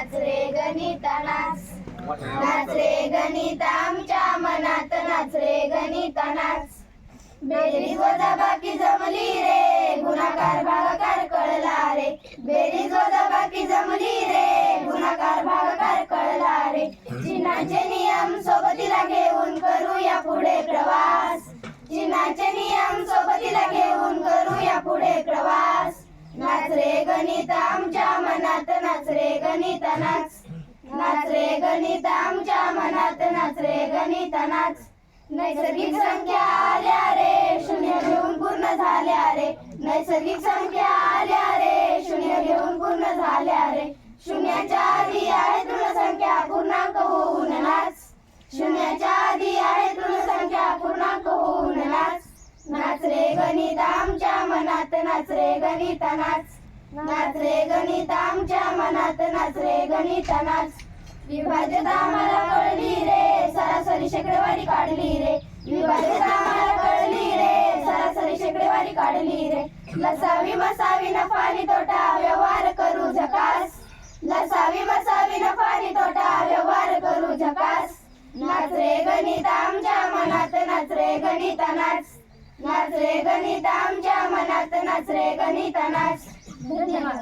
नाचरे गणिता नाच. गणिता आमच्या मनात नाचरे गणिता नाच. बेरीज वजा बाकी जमली रे गुणाकार भागाकार कळला रे. बेरीज वजा बाकी जमली रे गुणाकार भागाकार कळला रे. चिन्हाचे नियम सो गणित आमच्या मनात नाच रे गणित नाच. नाच रे गणित आमच्या मनात नाच रे गणित नाच. नैसर्गिक संख्या आल्या रे शून्य घेऊन पूर्ण झाल्या रे. नैसर्गिक संख्या आल्या रे शून्य घेऊन पूर्ण झाल्या रे. शून्याच्या आधी आहे तृण संख्या पूर्णांक होऊन नाच. शून्याच्या आधी आहे तृण संख्या पूर्णांक होऊन नाच. नाच रे गणित आमच्या मनात नाच रे गणित नाच. नाच रे गणित आमच्या मनात नाच रे गणित नाच. विभाज्यता आम्हाला कळली रे सरासरी शेकडेवारी काढली रे. विभाज्यता आम्हाला कळली रे सरासरी शेकडेवारी काढली रे. लसावी मसावी नफा आणि तोटा व्यवहार करू झकास. लसावी मसावी नफा आणि तोटा व्यवहार करू झकास. नाच रे गणित आमच्या मनात नाच रे गणित नाच. नाच रे गणित आमच्या मनात नाच रे गणित नाच. Nói.